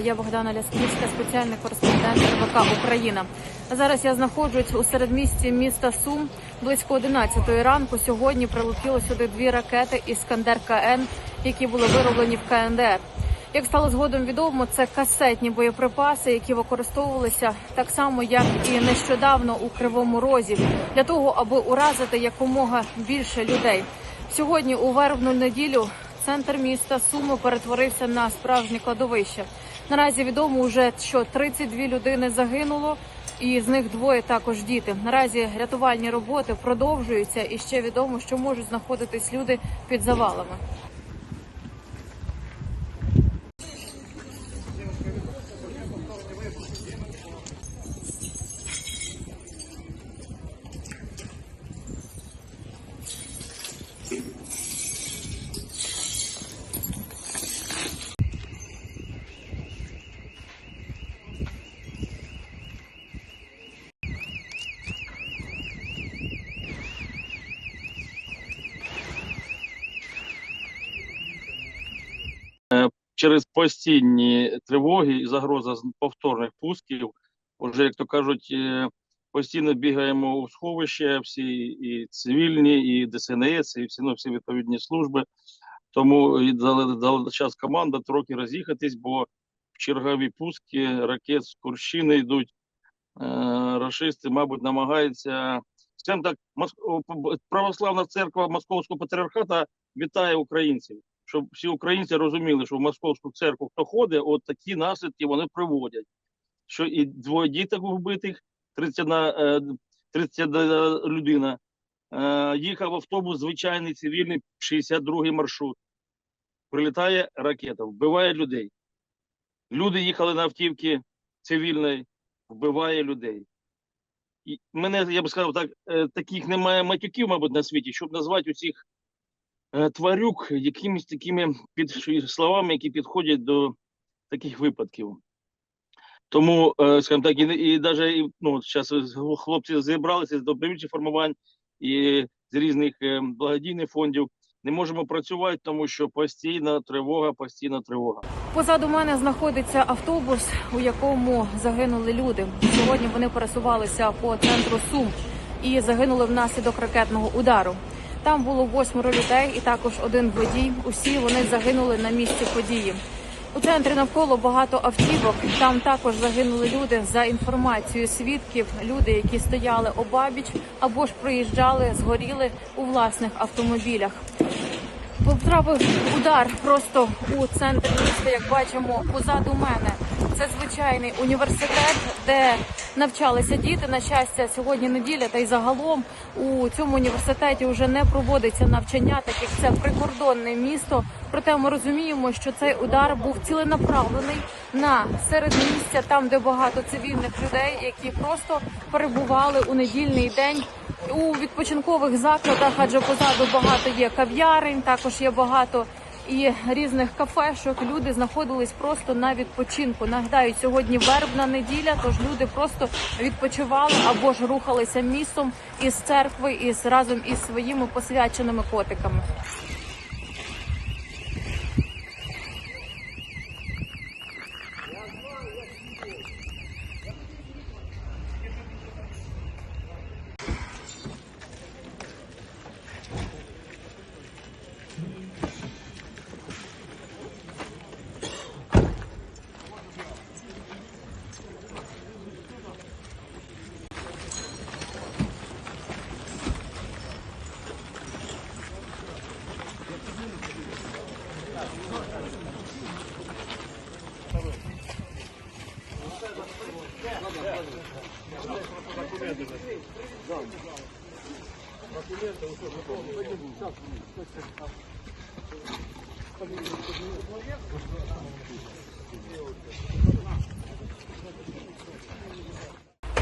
Я Богдана Лясківська, спеціальний кореспондент РБК Україна. Зараз я знаходжусь у середмісті міста Сум. Близько 11 ранку сьогодні прилетіло сюди дві ракети Іскандер КН, які були вироблені в КНДР. Як стало згодом відомо, це касетні боєприпаси, які використовувалися так само, як і нещодавно у Кривому Розі, для того, аби уразити якомога більше людей. Сьогодні у вербну неділю центр міста Суми перетворився на справжнє кладовище. Наразі відомо вже, що 32 людини загинуло, і з них двоє також діти. Наразі рятувальні роботи продовжуються, і ще відомо, що можуть знаходитись люди під завалами. Через постійні тривоги і загроза повторних пусків, вже, як то кажуть, е, постійно бігаємо у сховище, всі і цивільні, і ДСНС, і всі, ну, всі відповідні служби. Тому і дали, дали час команда трохи роз'їхатись, бо в чергові пуски ракет з Курщини йдуть. Е, рашисти, мабуть, намагаються. Скажімо так, православна церква Московського патріархата вітає українців щоб всі українці розуміли, що в московську церкву хто ходить, от такі наслідки вони приводять. Що і двоє діток вбитих, 31, е, 31 людина. Е, Їхав автобус звичайний цивільний, 62-й маршрут. Прилітає ракета, вбиває людей. Люди їхали на автівки цивільної, вбиває людей. І мене, я б сказав, так, е, таких немає матюків, мабуть, на світі, щоб назвати усіх тварюк якимись такими під словами, які підходять до таких випадків. Тому, е, скажімо так, і, і навіть ну, зараз хлопці зібралися з добровільчих формувань і з різних е, благодійних фондів. Не можемо працювати, тому що постійна тривога, постійна тривога. Позаду мене знаходиться автобус, у якому загинули люди. Сьогодні вони пересувалися по центру Сум і загинули внаслідок ракетного удару. Там було восьмеро людей і також один водій. Усі вони загинули на місці події. У центрі навколо багато автівок. Там також загинули люди. За інформацією свідків, люди, які стояли обабіч або ж приїжджали, згоріли у власних автомобілях. Потрапив удар просто у центр міста, як бачимо, позаду мене. Це звичайний університет, де навчалися діти. На щастя, сьогодні неділя, та й загалом у цьому університеті вже не проводиться навчання, так як це прикордонне місто. Проте ми розуміємо, що цей удар був ціленаправлений на середмістя, там де багато цивільних людей, які просто перебували у недільний день у відпочинкових закладах, адже позаду багато є кав'ярень, також є багато і різних кафешок. Люди знаходились просто на відпочинку. Нагадаю, сьогодні вербна неділя, тож люди просто відпочивали або ж рухалися містом із церкви із разом із своїми посвяченими котиками.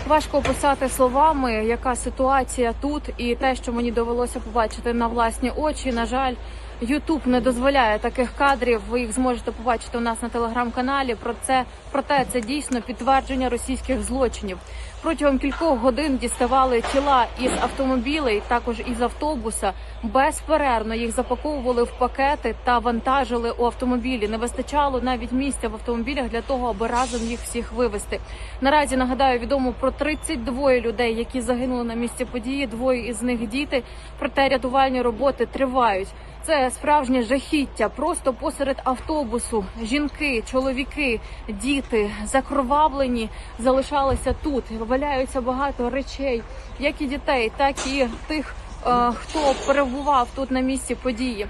Важко описати словами, яка ситуація тут, і те, що мені довелося побачити на власні очі. На жаль, Ютуб не дозволяє таких кадрів. Ви їх зможете побачити у нас на телеграм-каналі. Про це проте це дійсно підтвердження російських злочинів. Протягом кількох годин діставали тіла із автомобілей, також із автобуса. Безперервно їх запаковували в пакети та вантажили у автомобілі. Не вистачало навіть місця в автомобілях для того, аби разом їх всіх вивезти. Наразі нагадаю, відомо про 32 людей, які загинули на місці події. Двоє із них діти. Проте рятувальні роботи тривають. Це справжнє жахіття. Просто посеред автобусу жінки, чоловіки, діти закровавлені залишалися тут. Валяються багато речей, як і дітей, так і тих, е, хто перебував тут на місці події.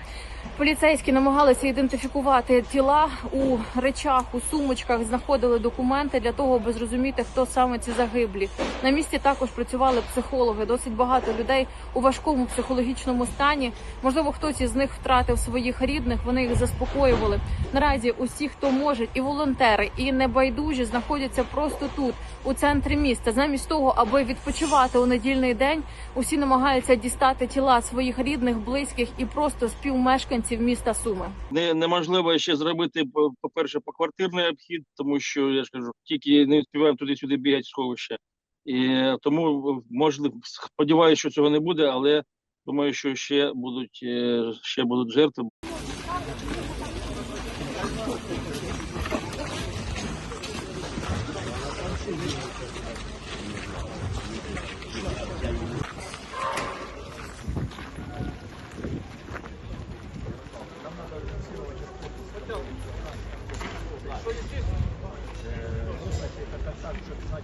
Поліцейські намагалися ідентифікувати тіла у речах, у сумочках, знаходили документи для того, аби зрозуміти, хто саме ці загиблі. На місці також працювали психологи. Досить багато людей у важкому психологічному стані. Можливо, хтось із них втратив своїх рідних. Вони їх заспокоювали. Наразі усі, хто може, і волонтери, і небайдужі знаходяться просто тут, у центрі міста. Замість того, аби відпочивати у недільний день, усі намагаються дістати тіла своїх рідних, близьких і просто співмешканців міста Суми. Не, неможливо ще зробити, по- по-перше, поквартирний обхід, тому що я ж кажу, тільки не співаємо туди-сюди бігати сховища. І тому можливо, сподіваюся, що цього не буде, але думаю, що ще будуть е, ще будуть жертви.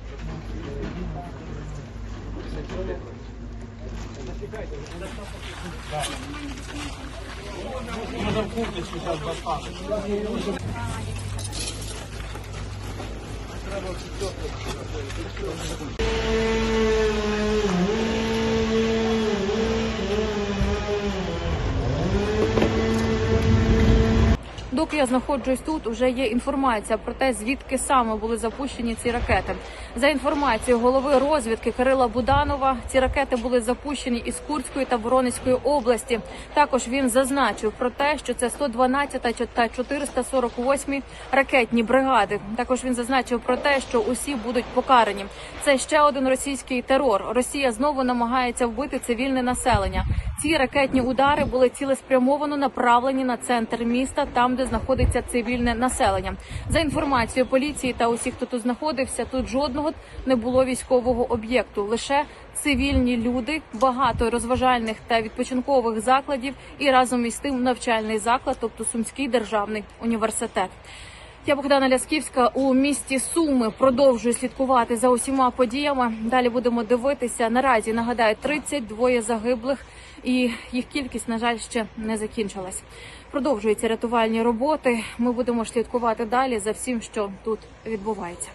Треба Доки я знаходжусь тут, уже є інформація про те, звідки саме були запущені ці ракети. За інформацією голови розвідки Кирила Буданова, ці ракети були запущені із Курської та Воронезької області. Також він зазначив про те, що це 112 та 448 ракетні бригади. Також він зазначив про те, що усі будуть покарані. Це ще один російський терор. Росія знову намагається вбити цивільне населення. Ці ракетні удари були цілеспрямовано направлені на центр міста, там де знаходиться цивільне населення. За інформацією поліції та усіх, хто тут знаходився, тут жодного не було військового об'єкту. Лише цивільні люди, багато розважальних та відпочинкових закладів, і разом із тим навчальний заклад, тобто Сумський державний університет. Я Богдана Лясківська у місті Суми продовжую слідкувати за усіма подіями. Далі будемо дивитися. Наразі нагадаю 32 загиблих, і їх кількість, на жаль, ще не закінчилась. Продовжуються рятувальні роботи. Ми будемо слідкувати далі за всім, що тут відбувається.